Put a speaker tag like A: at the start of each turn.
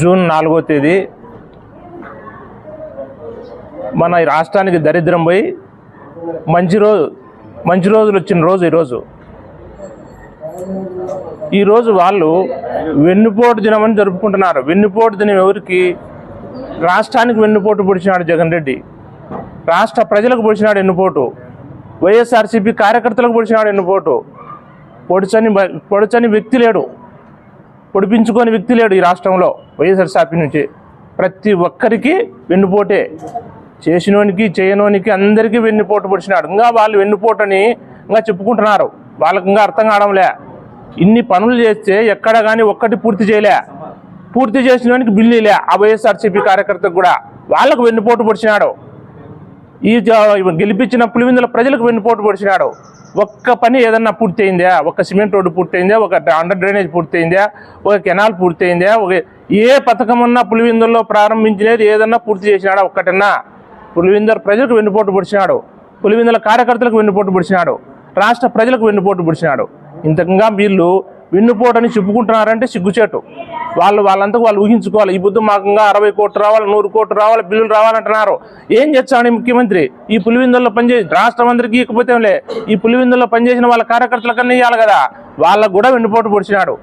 A: June నాలుగో తేదీ మన రాష్ట్రానికి దరిద్రం పోయి మంచి రోజు మంచి రోజులు వచ్చిన రోజు ఈరోజు. ఈరోజు వాళ్ళు వెన్నుపోటు దినం అని జరుపుకుంటున్నారు. వెన్నుపోటు దినం ఎవరికి? రాష్ట్రానికి వెన్నుపోటు పొడిచినాడు జగన్ రెడ్డి. రాష్ట్ర ప్రజలకు పొడిచినాడు వెన్నుపోటు వైఎస్ఆర్సీపీ కార్యకర్తలకు పొడిచినాడు ఎన్నుపోటు పొడిచని పొడిచని వ్యక్తి లేడు. పొడిపించుకొని వ్యక్తి లేడు ఈ రాష్ట్రంలో వైఎస్ఆర్సీపీ నుంచి. ప్రతి ఒక్కరికి వెన్నుపోటే. చేసినోనికి చేయనోనికి అందరికీ వెన్నుపోటు పొడిచినాడు. ఇంకా వాళ్ళు వెన్నుపోటని ఇంకా చెప్పుకుంటున్నారు. వాళ్ళకి ఇంకా అర్థం కావడంలే. ఇన్ని పనులు చేస్తే ఎక్కడ కానీ ఒక్కటి పూర్తి చేయలే. పూర్తి చేసినోనికి బిల్లులే ఆ వైఎస్ఆర్సీపీ కార్యకర్తకు కూడా. వాళ్ళకు వెన్నుపోటు పొడిచినాడు. ఈ గెలిపించిన పులివిందుల ప్రజలకు వెన్నుపోటు పొడిచినాడు. ఒక్క పని ఏదన్నా పూర్తయిందా? ఒక సిమెంట్ రోడ్డు పూర్తయిందా? ఒక అండర్ డ్రైనేజ్ పూర్తయిందా? ఒక కెనాల్ పూర్తయిందా? ఒక ఏ పథకం ఉన్నా పులివిందుల్లో ప్రారంభించినది ఏదన్నా పూర్తి చేసినాడా? ఒక్కటన్నా. పులివిందర్ ప్రజలకు వెన్నుపోటు పొడిచినాడు. పులివిందుల కార్యకర్తలకు వెన్నుపోటు పొడిచినాడు. రాష్ట్ర ప్రజలకు వెన్నుపోటు పొడిచినాడు. ఇంతకంగా వీళ్ళు వెన్నుపోటని చెప్పుకుంటున్నారంటే సిగ్గుచేటు. వాళ్ళు వాళ్ళంతకు వాళ్ళు ఊహించుకోవాలి. ఈ బుద్ధి మాకంగా అరవై కోట్లు రావాలి నూరు కోట్లు రావాలి బిల్లులు రావాలంటున్నారు. ఏం చేస్తాడు ముఖ్యమంత్రి? ఈ పులివిందుల్లో పనిచేసి రాష్ట్రం అందరికీ ఇకపోతేలే ఈ పులివిందుల్లో పనిచేసిన వాళ్ళ కార్యకర్తల కన్నా ఇవ్వాలి కదా. వాళ్ళకు కూడా వెన్నుపోటు పొడిచినాడు.